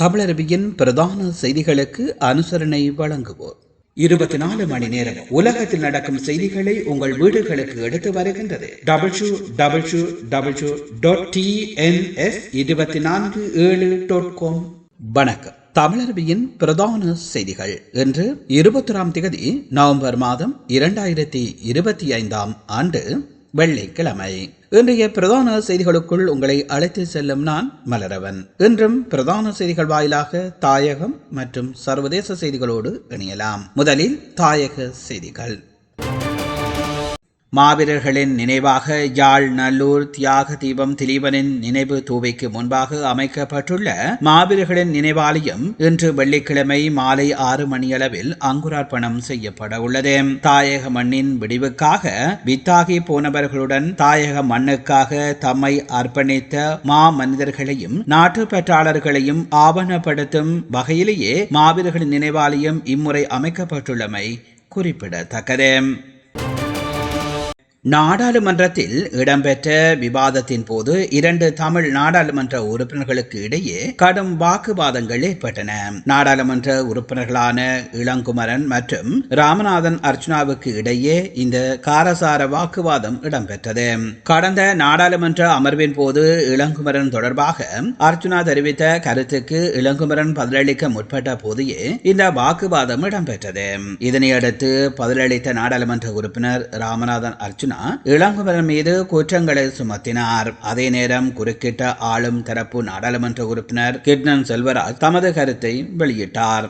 தமிழரபியின் பிரதான செய்திகளுக்கு அனுசரணை வழங்குவோர். இருபத்தி நாலு மணி நேரம் உலகத்தில் நடக்கும் செய்திகளை உங்கள் வீடுகளுக்கு எடுத்து வருகின்றது. W W W dot DNS இருபத்தி நான்கு ஏழு டாட் காம் வணக்கம். தமிழரபியின் பிரதான செய்திகள். இன்று இருபத்தொராம் திகதி நவம்பர் மாதம் இரண்டாயிரத்தி இருபத்தி ஐந்தாம் ஆண்டு வெள்ளிக்கிழமை. இன்றைய பிரதான செய்திகளுக்குள் உங்களை அழைத்து செல்லும் நான் மலரவன். இன்றும் பிரதான செய்திகள் வாயிலாக தாயகம் மற்றும் சர்வதேச செய்திகளோடு இணையலாம். முதலில் தாயக செய்திகள். மாவீரர்களின் நினைவாக யாழ் நல்லூர் தியாக தீபம் திலீபனின் நினைவு தூவைக்கு முன்பாக அமைக்கப்பட்டுள்ள மாவீரர்களின் நினைவாலயம் இன்று வெள்ளிக்கிழமை மாலை ஆறு மணியளவில் அங்குரார்ப்பணம் செய்யப்பட உள்ளது. தாயக மண்ணின் விடிவுக்காக வித்தாகி போனவர்களுடன் தாயக மண்ணுக்காக தம்மை அர்ப்பணித்த மா மனிதர்களையும் நாட்டு பற்றாளர்களையும் ஆவணப்படுத்தும் வகையிலேயே மாவீரர்களின் நினைவாலயம் இம்முறை அமைக்கப்பட்டுள்ளமை குறிப்பிடத்தக்கது. நாடாளுமன்றத்தில் இடம்பெற்ற விவாதத்தின் போது இரண்டு தமிழ் நாடாளுமன்ற உறுப்பினர்களுக்கு இடையே கடும் வாக்குவாதங்கள் ஏற்பட்டன. நாடாளுமன்ற உறுப்பினர்களான இளங்குமரன் மற்றும் ராமநாதன் அர்ச்சுனாவுக்கு இடையே இந்த காரசார வாக்குவாதம் இடம்பெற்றது. கடந்த நாடாளுமன்ற அமர்வின் போது இளங்குமரன் தொடர்பாக அர்ச்சுனா தெரிவித்த கருத்துக்கு இளங்குமரன் பதிலளிக்க முற்பட்ட போதே இந்த வாக்குவாதம் இடம்பெற்றது. இதனையடுத்து பதிலளித்த நாடாளுமன்ற உறுப்பினர் ராமநாதன் அர்ச்சுனா அர்ஜுனா இளங்குமரன் மீது குற்றங்களை சுமத்தினார். அதே நேரம் குறுக்கிட்ட ஆளும் தரப்பு நாடாளுமன்ற உறுப்பினர் கிட்னன் செல்வராஜ் தமது கருத்தை வெளியிட்டார்.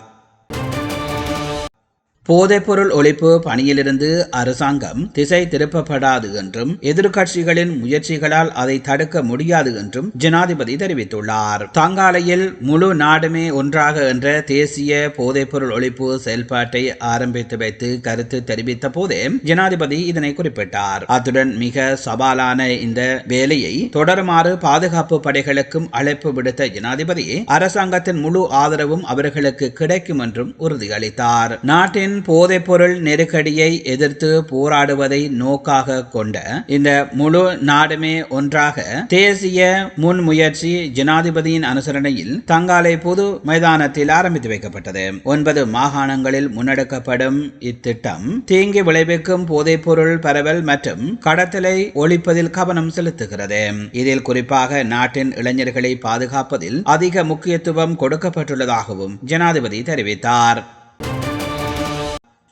போதைப்பொருள் ஒழிப்பு பணியிலிருந்து அரசாங்கம் திசை திருப்பப்படாது என்றும் எதிர்க்கட்சிகளின் முயற்சிகளால் அதை தடுக்க முடியாது என்றும் ஜனாதிபதி தெரிவித்துள்ளார். தங்காலையில் முழு நாடுமே ஒன்றாக என்ற தேசிய போதைப்பொருள் ஒழிப்பு செயல்பாட்டை ஆரம்பித்து வைத்து கருத்து தெரிவித்த போதே ஜனாதிபதி இதனை குறிப்பிட்டார். அத்துடன் மிக சவாலான இந்த வேலையை தொடருமாறு பாதுகாப்பு படைகளுக்கும் அழைப்பு விடுத்த ஜனாதிபதி அரசாங்கத்தின் முழு ஆதரவும் அவர்களுக்கு கிடைக்கும் என்றும் உறுதியளித்தார். நாட்டின் போதைப்பொருள் நெருக்கடியை எதிர்த்து போராடுவதை நோக்காக கொண்ட இந்த முழு நாடுமே ஒன்றாக தேசிய முன்முயற்சி ஜனாதிபதியின் அனுசரணையில் தங்காலை பொது மைதானத்தில் ஆரம்பித்து வைக்கப்பட்டது. ஒன்பது மாகாணங்களில் முன்னெடுக்கப்படும் இத்திட்டம் தீங்கு விளைவிக்கும் போதைப்பொருள் பரவல் மற்றும் கடத்தலை ஒழிப்பதில் கவனம் செலுத்துகிறது. இதில் குறிப்பாக நாட்டின் இளைஞர்களை பாதுகாப்பதில் அதிக முக்கியத்துவம் கொடுக்கப்பட்டுள்ளதாகவும் ஜனாதிபதி தெரிவித்தார்.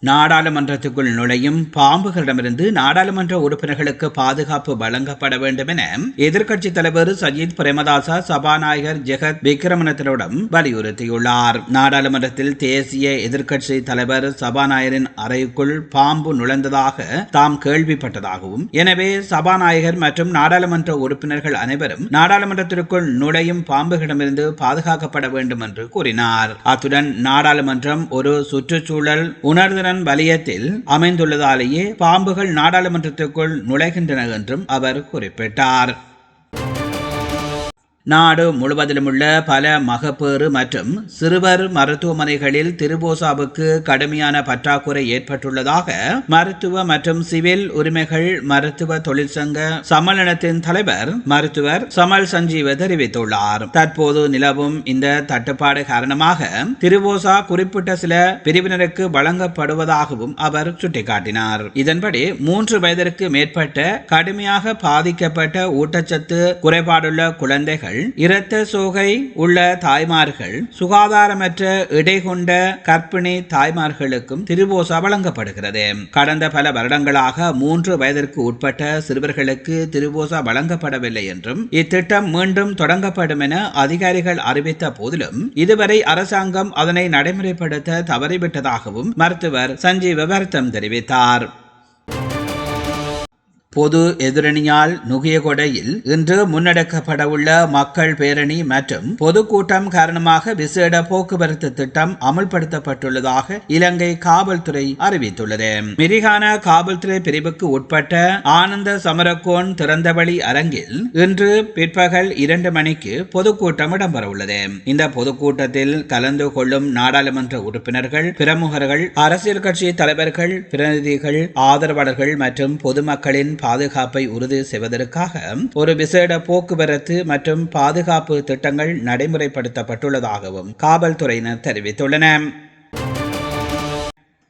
நாடாளுமன்றத்துக்குள் நுழையும் பாம்புகளிடமிருந்து நாடாளுமன்ற உறுப்பினர்களுக்கு பாதுகாப்பு வழங்கப்பட வேண்டும் என எதிர்க்கட்சித் தலைவர் சஜித் பிரேமதாசா சபாநாயகர் ஜெகத் விக்ரமணத்திடம் வலியுறுத்தியுள்ளார். நாடாளுமன்றத்தில் தேசிய எதிர்க்கட்சி தலைவர் சபாநாயகரின் அறைக்குள் பாம்பு நுழைந்ததாக தாம் கேள்விப்பட்டதாகவும் எனவே சபாநாயகர் மற்றும் நாடாளுமன்ற உறுப்பினர்கள் அனைவரும் நாடாளுமன்றத்திற்குள் நுழையும் பாம்புகளிடமிருந்து பாதுகாக்கப்பட வேண்டும் என்று கூறினார். அத்துடன் நாடாளுமன்றம் ஒரு சுற்றுச்சூழல் உணர்திறன் வலயத்தில் அமைந்துள்ளதாலேயே பாம்புகள் நாடாளுமன்றத்திற்குள் நுழைகின்றன என்றும் அவர் குறிப்பிட்டார். நாடு முழுவதிலும் உள்ள பல மகப்பேறு மற்றும் சிறுவர் மருத்துவமனைகளில் திருபோசாவுக்கு கடுமையான பற்றாக்குறை ஏற்பட்டுள்ளதாக மருத்துவ மற்றும் சிவில் உரிமைகள் மருத்துவ தொழிற்சங்க சம்மேளனத்தின் தலைவர் மருத்துவர் சமல் சஞ்சீவ தெரிவித்துள்ளார். தற்போது நிலவும் இந்த தட்டுப்பாடு காரணமாக திருபோசா குறிப்பிட்ட சில பிரிவினருக்கு வழங்கப்படுவதாகவும் அவர் சுட்டிக்காட்டினார். இதன்படி மூன்று வயதிற்கு மேற்பட்ட கடுமையாக பாதிக்கப்பட்ட ஊட்டச்சத்து குறைபாடுள்ள குழந்தைகள் இரத்த சோகை உள்ள தாய்மார்கள் சுகாதாரமற்ற இடை கொண்ட கர்ப்பிணி தாய்மார்களுக்கும் திருபோசா வழங்கப்படுகிறது. கடந்த பல வருடங்களாக மூன்று வயதிற்கு உட்பட்ட சிறுவர்களுக்கு திருபோசா வழங்கப்படவில்லை என்றும் இத்திட்டம் மீண்டும் தொடங்கப்படும் என அதிகாரிகள் அறிவித்த போதிலும் இதுவரை அரசாங்கம் அதனை நடைமுறைப்படுத்த தவறிவிட்டதாகவும் மருத்துவர் சஞ்சீவ வருத்தம் தெரிவித்தார். பொது எதிரணியால் நுகியகொடையில் இன்று முன்னெடுக்கப்படவுள்ள மக்கள் பேரணி மற்றும் பொதுக்கூட்டம் காரணமாக விசேட போக்குவரத்து திட்டம் அமல்படுத்தப்பட்டுள்ளதாக இலங்கை காவல்துறை அறிவித்துள்ளது. மிரிகான காவல்துறை பிரிவுக்கு உட்பட்ட ஆனந்த சமரகோன் திறந்தவழி அரங்கில் இன்று பிற்பகல் இரண்டு மணிக்கு பொதுக்கூட்டம் இடம்பெறவுள்ளது. இந்த பொதுக்கூட்டத்தில் கலந்து கொள்ளும் நாடாளுமன்ற உறுப்பினர்கள் பிரமுகர்கள் அரசியல் கட்சி தலைவர்கள் பிரதிநிதிகள் ஆதரவாளர்கள் மற்றும் பொதுமக்களின் பாதுகாப்பை உறுதி செய்வதற்காக ஒரு விசேட போக்குவரத்து மற்றும் பாதுகாப்பு திட்டங்கள் நடைமுறைப்படுத்தப்பட்டுள்ளதாகவும் காவல்துறையினர் தெரிவித்துள்ளனர்.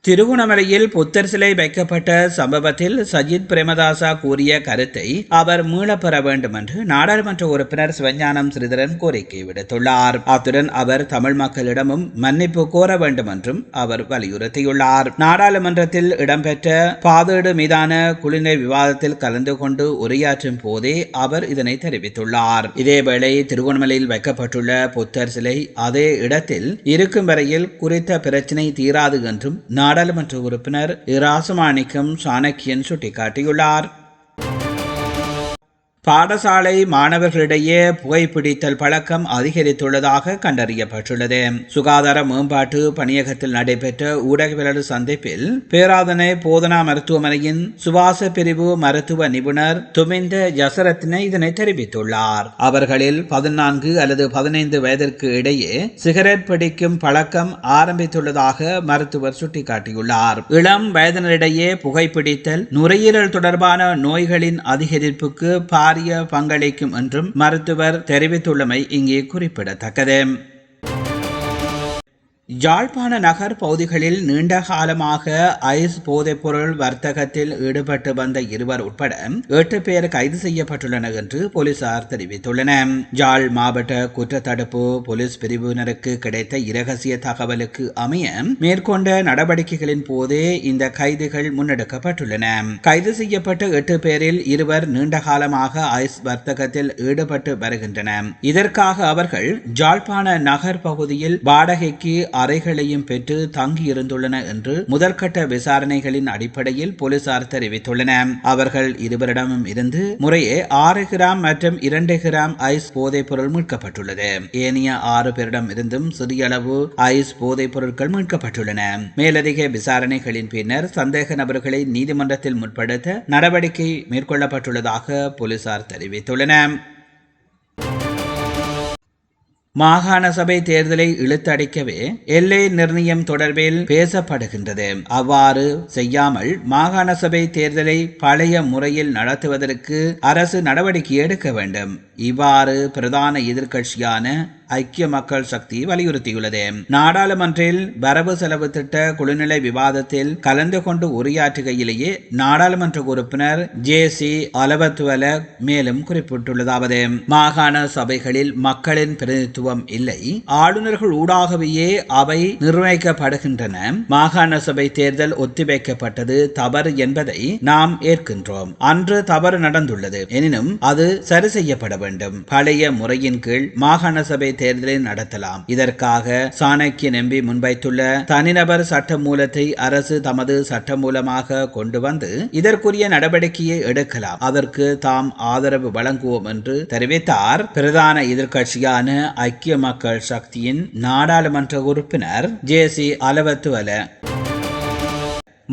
திருகோணமலையில் புத்தர் சிலை வைக்கப்பட்ட சம்பவத்தில் சஜித் பிரேமதாசா கூறிய கருத்தை அவர் மீளப்பெற வேண்டும் என்று நாடாளுமன்ற உறுப்பினர் சிவஞானம் ஸ்ரீதரன் கோரிக்கை விடுத்துள்ளார். அத்துடன் அவர் தமிழ் மக்களிடமும் மன்னிப்பு கோர வேண்டும் என்றும் அவர் வலியுறுத்தியுள்ளார். நாடாளுமன்றத்தில் இடம்பெற்ற பாதேடு மீதான குளிர்நிலை விவாதத்தில் கலந்து கொண்டு உரையாற்றும் போதே அவர் இதனை தெரிவித்துள்ளார். இதேவேளை திருகோணமலையில் வைக்கப்பட்டுள்ள புத்தர் சிலை அதே இடத்தில் இருக்கும் வரையில் குறித்த பிரச்சினை தீராது என்றும் நாடாளுமன்ற உறுப்பினர் இராசமாணிக்கம் சாணக்கியன் சுட்டிக்காட்டியுள்ளார். பாடசாலை மாணவர்களிடையே புகைப்பிடித்தல் பழக்கம் அதிகரித்துள்ளதாக கண்டறியப்பட்டுள்ளது. சுகாதார மேம்பாட்டு பணியகத்தில் நடைபெற்ற ஊடகவியலாளர் சந்திப்பில் பேராதனை போதனா மருத்துவமனையின் சுவாச பிரிவு மருத்துவ நிபுணர் துமிந்த ஜசரத்ன இதனை தெரிவித்துள்ளார். அவர்களில் பதினான்கு அல்லது பதினைந்து வயதிற்கு இடையே சிகரெட் பிடிக்கும் பழக்கம் ஆரம்பித்துள்ளதாக மருத்துவர் சுட்டிக்காட்டியுள்ளார். இளம் வயதினரிடையே புகைப்பிடித்தல் நுரையீரல் தொடர்பான நோய்களின் அதிகரிப்புக்கு பாரிய பங்களிக்கும் என்றும் மருத்துவர் தெரிவித்துள்ளமை இங்கே குறிப்பிடத்தக்கது. யாழ்ப்பாண நகர் பகுதிகளில் நீண்ட காலமாக ஐஸ் போதைப்பொருள் வர்த்தகத்தில் ஈடுபட்டு வந்த இருவர் உட்பட எட்டு பேர் கைது செய்யப்பட்டுள்ளனர் என்று போலீசார் தெரிவித்துள்ளனர் யாழ் மாவட்ட குற்றத்தடுப்பு போலீஸ் பிரிவினருக்கு கிடைத்த இரகசிய தகவலுக்கு அமைய மேற்கொண்ட நடவடிக்கைகளின் போதே இந்த கைதுகள் முன்னெடுக்கப்பட்டுள்ளன. கைது செய்யப்பட்ட எட்டு பேரில் இருவர் நீண்ட காலமாக ஐஸ் வர்த்தகத்தில் ஈடுபட்டு வருகின்றனர். இதற்காக அவர்கள் ஜாழ்ப்பாண நகர் பகுதியில் வாடகைக்கு அறைகளையும் பெற்று தங்கியிருந்துள்ளன என்று முதற்கட்ட விசாரணைகளின் அடிப்படையில் போலீசார் தெரிவித்துள்ளனர் அவர்கள் இருவரிடமும் இருந்து முறையே ஆறு கிராம் மற்றும் இரண்டு கிராம் ஐஸ் போதைப் பொருள் மீட்கப்பட்டுள்ளது. ஏனைய ஆறு பேரிடம் இருந்தும் சிறிய அளவு ஐஸ் போதைப் பொருட்கள் மீட்கப்பட்டுள்ளன. மேலதிக விசாரணைகளின் பின்னர் சந்தேக நபர்களை நீதிமன்றத்தில் முற்படுத்த நடவடிக்கை மேற்கொள்ளப்பட்டுள்ளதாக போலீசார் தெரிவித்துள்ளனர். மாகாண சபை தேர்தலை இழுத்தடைக்கவே எல்லை நிர்ணயம் தொடர்பில் பேசப்படுகின்றது. அவ்வாறு செய்யாமல் மாகாண சபை தேர்தலை பழைய முறையில் நடத்துவதற்கு அரசு நடவடிக்கை எடுக்க வேண்டும். இவ்வாறு பிரதான எதிர்க்கட்சியான ஐக்கிய மக்கள் சக்தி வலியுறுத்தியுள்ளது. நாடாளுமன்றில் வரவு செலவு திட்ட குழுநிலை விவாதத்தில் கலந்து கொண்டு உரையாற்றுகையிலேயே நாடாளுமன்ற உறுப்பினர் ஜே சி அலவத்துவல மேலும் குறிப்பிட்டுள்ளதாவது. மாகாண சபைகளில் மக்களின் பிரதிநிதித்துவம் இல்லை. ஆளுநர்கள் ஊடாகவே அவை நிர்ணயிக்கப்படுகின்றன மாகாண சபை தேர்தல் ஒத்திவைக்கப்பட்டது தவறு என்பதை நாம் ஏற்கின்றோம். அன்று தவறு நடந்துள்ளது. எனினும் அது சரி செய்யப்பட வேண்டும் பழைய முறையின் கீழ் மாகாண சபை தேர்தலை நடத்தலாம். இதற்காக சாணக்கிய நம்பி முன்வைத்துள்ள தனிநபர் சட்ட மூலத்தை அரசு தமது சட்ட மூலமாக கொண்டு வந்து இதற்குரிய நடவடிக்கையை எடுக்கலாம். அதற்கு தாம் ஆதரவு வழங்குவோம் என்று தெரிவித்தார். பிரதான எதிர்கட்சியான ஐக்கிய மக்கள் சக்தியின் நாடாளுமன்ற உறுப்பினர் ஜே சி அலவத்துவல.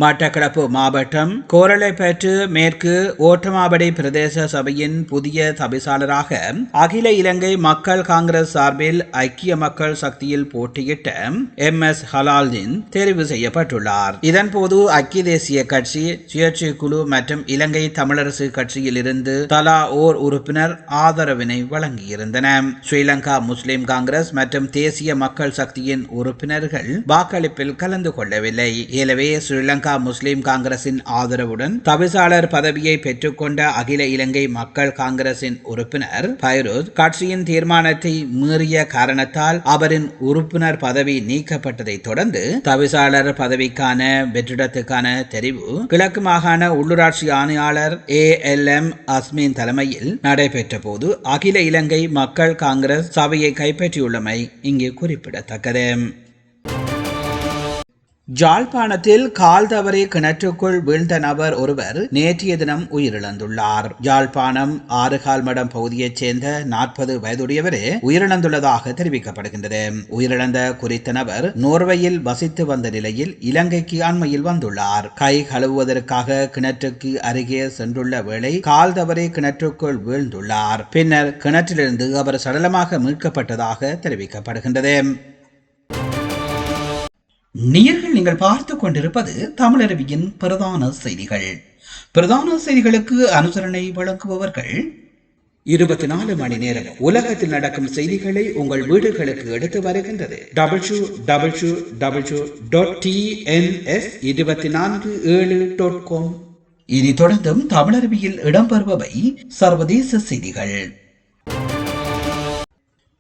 மட்டக்களப்பு மாவட்டம் கோரளைப்பேற்று மேற்கு ஓட்டமாபடி பிரதேச சபையின் புதிய தவிசாளராக அகில இலங்கை மக்கள் காங்கிரஸ் சார்பில் ஐக்கிய மக்கள் சக்தியில் போட்டியிட்ட எம் எஸ் ஹலால்தீன் தெரிவு செய்யப்பட்டுள்ளார். இதன்போது ஐக்கிய தேசிய கட்சி சுயேட்சை குழு மற்றும் இலங்கை தமிழரசு கட்சியில் இருந்து தலா ஓர் உறுப்பினர் ஆதரவினை வழங்கியிருந்தன. ஸ்ரீலங்கா முஸ்லிம் காங்கிரஸ் மற்றும் தேசிய மக்கள் சக்தியின் உறுப்பினர்கள் வாக்களிப்பில் கலந்து கொள்ளவில்லை. எனவே ஸ்ரீலங்கா ஸ்ரீலங்கா முஸ்லிம் காங்கிரசின் ஆதரவுடன் தவிசாளர் பதவியை பெற்றுக்கொண்ட அகில இலங்கை மக்கள் காங்கிரசின் உறுப்பினர் பைரோஸ் கட்சியின் தீர்மானத்தை மீறிய காரணத்தால் அவரின் உறுப்பினர் பதவி நீக்கப்பட்டதை தொடர்ந்து தவிசாளர் பதவிக்கான வெற்றிடத்துக்கான தெரிவு கிழக்கு மாகாண உள்ளூராட்சி ஆணையாளர் ஏ எல் எம் அஸ்மின் தலைமையில் நடைபெற்ற போது அகில இலங்கை மக்கள் காங்கிரஸ் சபையை கைப்பற்றியுள்ளமை இங்கே குறிப்பிடத்தக்கது. ஜாழ்ப்பாணத்தில் கால் தவறி கிணற்றுக்குள் வீழ்ந்த நபர் ஒருவர் நேற்றைய தினம் உயிரிழந்துள்ளார். ஜாழ்ப்பாணம் ஆறுகால் மடம் பகுதியைச் சேர்ந்த நாற்பது வயதுடையவரே உயிரிழந்துள்ளதாக தெரிவிக்கப்படுகின்றது. உயிரிழந்த குறித்த நபர் நோர்வையில் வசித்து வந்த நிலையில் இலங்கைக்கு அண்மையில் வந்துள்ளார். கை கழுவுவதற்காக கிணற்றுக்கு அருகே சென்றுள்ள வேளை கால் தவறி கிணற்றுக்குள் வீழ்ந்துள்ளார். பின்னர் கிணற்றிலிருந்து அவர் சடலமாக மீட்கப்பட்டதாக தெரிவிக்கப்படுகின்றது. நேயர்கள் நீங்கள் பார்த்து கொண்டிருப்பது தமிழருவியின் பிரதான செய்திகள். பிரதான செய்திகளுக்கு அனுசரணை வழங்குபவர்கள் இருபத்தி நாலு மணி நேரம் உலகத்தில் நடக்கும் செய்திகளை உங்கள் வீடுகளுக்கு எடுத்து வருகின்றது. டபுள்யூ டபுள்யூ டபுள்யூ டி ஷூ டாட் டிஎன்எஸ் இருபத்தி நான்கு ஏழு டாட் காம் இனி தொடர்ந்தும் தமிழருவியில் இடம்பெறுபவை சர்வதேச செய்திகள்.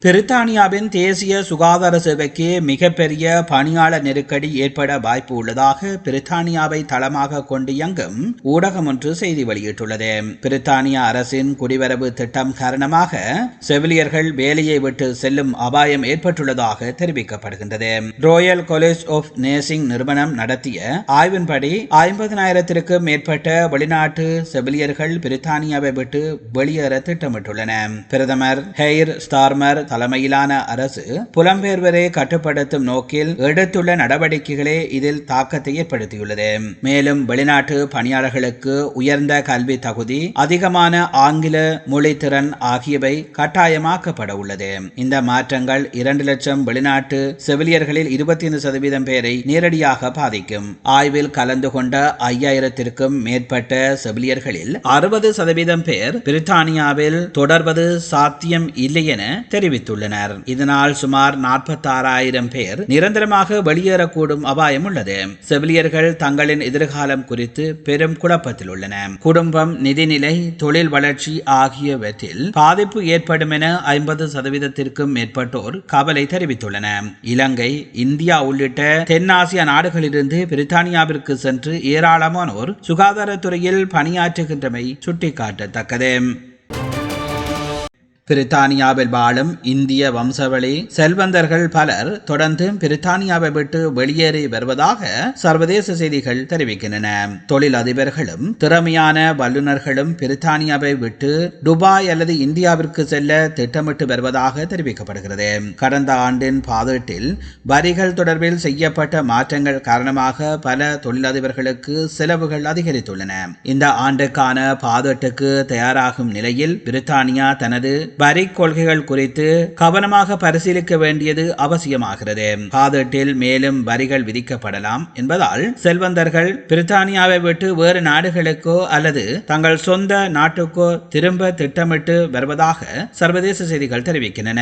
பிரித்தானியாவின் தேசிய சுகாதார சேவைக்கு மிகப்பெரிய பணியாளர் நெருக்கடி ஏற்பட வாய்ப்பு உள்ளதாக பிரித்தானியாவை தளமாக கொண்டு இயங்கும் ஊடகம் ஒன்று செய்தி வெளியிட்டுள்ளது. பிரித்தானிய அரசின் குடிவரவு திட்டம் காரணமாக செவிலியர்கள் வேலையை விட்டு செல்லும் அபாயம் ஏற்பட்டுள்ளதாக தெரிவிக்கப்படுகின்றது. ரோயல் காலேஜ் ஆஃப் நேர்சிங் நிறுவனம் நடத்திய ஆய்வின்படி ஐம்பதனாயிரத்திற்கும் மேற்பட்ட வெளிநாட்டு செவிலியர்கள் பிரித்தானியாவை விட்டு வெளியேற திட்டமிட்டுள்ளன பிரதமர் ஹெய்ர் ஸ்டார்மர் தலைமையிலான அரசு புலம்பெயர்வரை கட்டுப்படுத்தும் நோக்கில் எடுத்துள்ள நடவடிக்கைகளே இதில் தாக்கத்தை ஏற்படுத்தியுள்ளது. மேலும் வெளிநாட்டு பணியாளர்களுக்கு உயர்ந்த கல்வி தகுதி அதிகமான ஆங்கில மொழித்திறன் ஆகியவை கட்டாயமாக்கப்பட உள்ளது. இந்த மாற்றங்கள் இரண்டு லட்சம் வெளிநாட்டு செவிலியர்களில் இருபத்தி ஐந்து சதவீதம் பேரை நேரடியாக பாதிக்கும். ஆய்வில் கலந்து கொண்ட ஐயாயிரத்திற்கும் மேற்பட்ட செவிலியர்களில் அறுபது சதவீதம் பேர் பிரித்தானியாவில் தொடர்வது சாத்தியம் இல்லை என தெரிவித்தார் தெரிவித்துள்ளனர் இதனால் சுமார் நாற்பத்தாறாயிரம் பேர் நிரந்தரமாக வெளியேறக்கூடும் அபாயம் உள்ளது. செவிலியர்கள் தங்களின் எதிர்காலம் குறித்து பெரும் குழப்பத்தில் உள்ளன. குடும்பம் நிதிநிலை தொழில் வளர்ச்சி ஆகியவற்றில் பாதிப்பு ஏற்படும் என ஐம்பது சதவீதத்திற்கும் மேற்பட்டோர் கவலை தெரிவித்துள்ளன இலங்கை இந்தியா உள்ளிட்ட தென்னாசிய நாடுகளிலிருந்து பிரித்தானியாவிற்கு சென்று ஏராளமானோர் சுகாதாரத்துறையில் பணியாற்றுகின்றமை சுட்டிக்காட்டத்தக்கது. பிரித்தானியாவில் வாழும் இந்திய வம்சவழி செல்வந்தர்கள் பலர் தொடர்ந்து பிரித்தானியாவை விட்டு வெளியேறி வருவதாக சர்வதேச செய்திகள் தெரிவிக்கின்றன. தொழில் அதிபர்களும் திறமையான வல்லுநர்களும் பிரித்தானியாவை விட்டு துபாய் அல்லது இந்தியாவிற்கு செல்ல திட்டமிட்டு வருவதாக தெரிவிக்கப்படுகிறது. கடந்த ஆண்டின் பாதீட்டில் வரிகள் தொடர்பில் செய்யப்பட்ட மாற்றங்கள் காரணமாக பல தொழிலதிபர்களுக்கு செலவுகள் அதிகரித்துள்ளன. இந்த ஆண்டுக்கான பாதீட்டுக்கு தயாராகும் நிலையில் பிரித்தானியா தனது வரி கொள்கைகள் குறித்து கவனமாக பரிசீலிக்க வேண்டியது அவசியமாகிறது. பாதட்டில் மேலும் வரிகள் விதிக்கப்படலாம் என்பதால் செல்வந்தர்கள் பிரித்தானியாவை விட்டு வேறு நாடுகளுக்கோ அல்லது தங்கள் சொந்த நாட்டுக்கோ திரும்ப திட்டமிட்டு வருவதாக சர்வதேச செய்திகள் தெரிவிக்கின்றன.